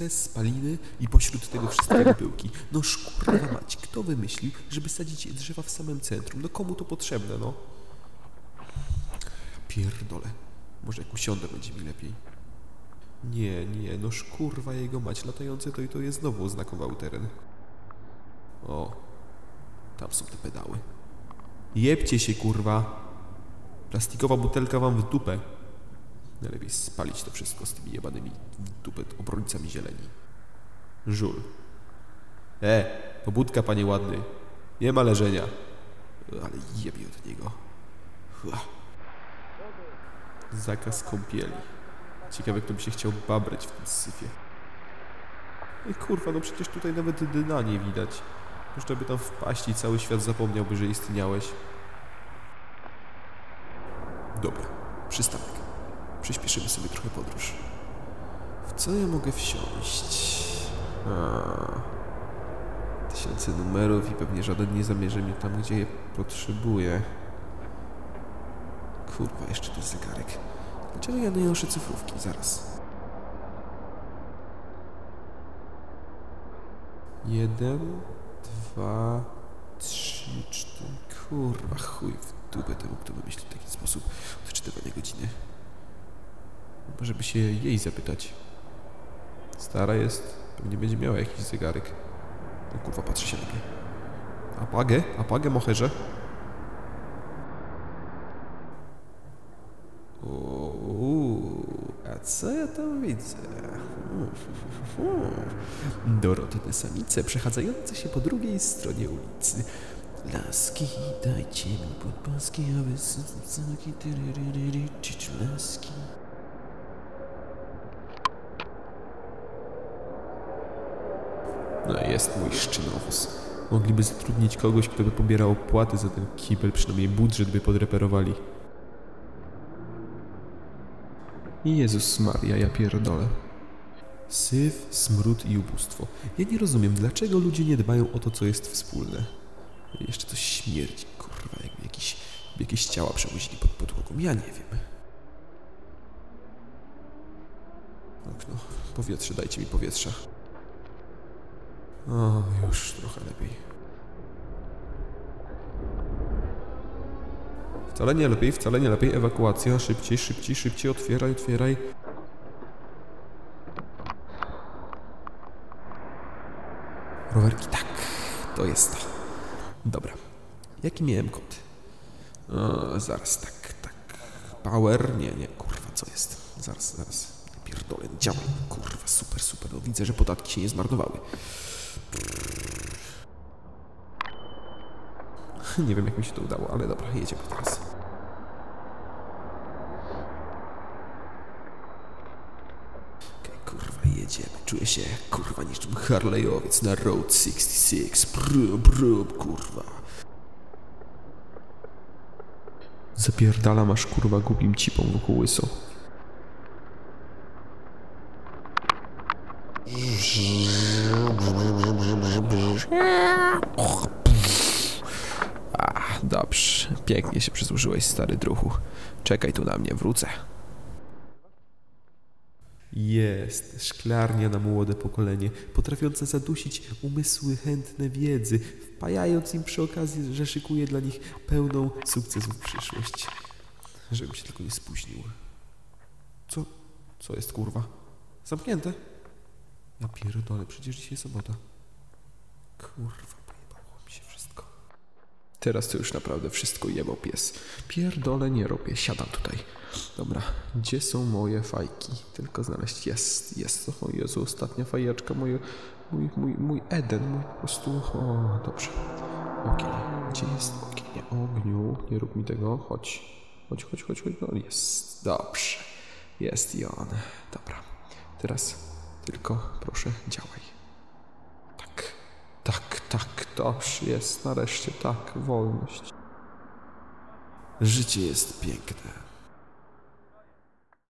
bez spaliny i pośród tego wszystkiego pyłki. No szkurwa mać, kto wymyślił, żeby sadzić drzewa w samym centrum? No komu to potrzebne, no? Pierdole. Może jak usiądę, będzie mi lepiej. Nie, nie, no szkurwa jego mać, latające to i to je znowu oznakował teren. O, tam są te pedały. Jebcie się, kurwa. Plastikowa butelka wam w dupę. Najlepiej spalić to wszystko z tymi jebanymi dupę obrońcami zieleni. Żul. E, pobudka, panie ładny. Nie ma leżenia. Ale jebie od niego. Ua. Zakaz kąpieli. Ciekawe, kto by się chciał babrać w tym syfie. Ej, kurwa, no przecież tutaj nawet dna nie widać. Jeszcze by tam wpaść i cały świat zapomniałby, że istniałeś. Dobra, przystanek. Przyspieszymy sobie trochę podróż. W co ja mogę wsiąść? A, tysiące numerów i pewnie żaden nie zamierzy mnie tam, gdzie je potrzebuję. Kurwa, jeszcze ten zegarek. Dlaczego ja nie cyfrówki? Zaraz. Jeden, dwa, trzy, cztery. Kurwa, chuj w dupę temu, kto wymyślił w taki sposób. Może by się jej zapytać. Stara jest, pewnie będzie miała jakiś zegarek. No kurwa, patrzy się lepiej. Apagę? Apagę, moherze? Uuu, a co ja tam widzę? Dorotne samice przechadzające się po drugiej stronie ulicy. Laski, dajcie mi podpaski, aby saki, laski. Jest mój szczynowóz. Mogliby zatrudnić kogoś, kto by pobierał opłaty za ten kibel, przynajmniej budżet by podreperowali. Jezus Maria, ja pierdolę. Syf, smród i ubóstwo. Ja nie rozumiem, dlaczego ludzie nie dbają o to, co jest wspólne. Jeszcze coś śmierdzi, kurwa, jakby jakieś, jakieś ciała przewozili pod podłogą. Ja nie wiem. Okno, powietrze, dajcie mi powietrza. O, już trochę lepiej. Wcale nie lepiej, wcale nie lepiej. Ewakuacja, szybciej, szybciej, szybciej, otwieraj, otwieraj. Rowerki, tak, to jest to. Dobra. Jaki miałem kod? O, zaraz, tak, tak. Power? Nie, nie, kurwa, co jest? Zaraz, zaraz. Pierdolę, działa. Kurwa, super, super. No, widzę, że podatki się nie zmarnowały. Nie wiem, jak mi się to udało, ale dobra, jedziemy teraz. Okej, kurwa, jedziemy. Czuję się kurwa niczym Harleyowiec na Road 66. Brum, brum, kurwa. Zapierdala masz kurwa głupim cipą wokół łyso. Dobrze. Pięknie się przysłużyłeś, stary druhu. Czekaj tu na mnie, wrócę. Jest szklarnia na młode pokolenie, potrafiąca zadusić umysły chętne wiedzy, wpajając im przy okazji, że szykuje dla nich pełną sukcesów przyszłość. Żebym się tylko nie spóźnił. Co? Co jest kurwa? Zamknięte? Ja pierdolę, przecież dzisiaj sobota. Kurwa, pojebało mi się wszystko. Teraz to już naprawdę wszystko jebał pies. Pierdolę, nie robię, siadam tutaj. Dobra, gdzie są moje fajki? Tylko znaleźć. Jest, jest. O Jezu, ostatnia fajeczka, moje, mój, mój, mój Eden, mój po prostu... O, dobrze. Ogień. Gdzie jest ogień? Ogniu, nie rób mi tego. Chodź. Chodź, chodź, chodź, chodź. No, jest. Dobrze. Jest i on. Dobra. Teraz tylko proszę działaj. Dobrze jest. Nareszcie tak, wolność. Życie jest piękne.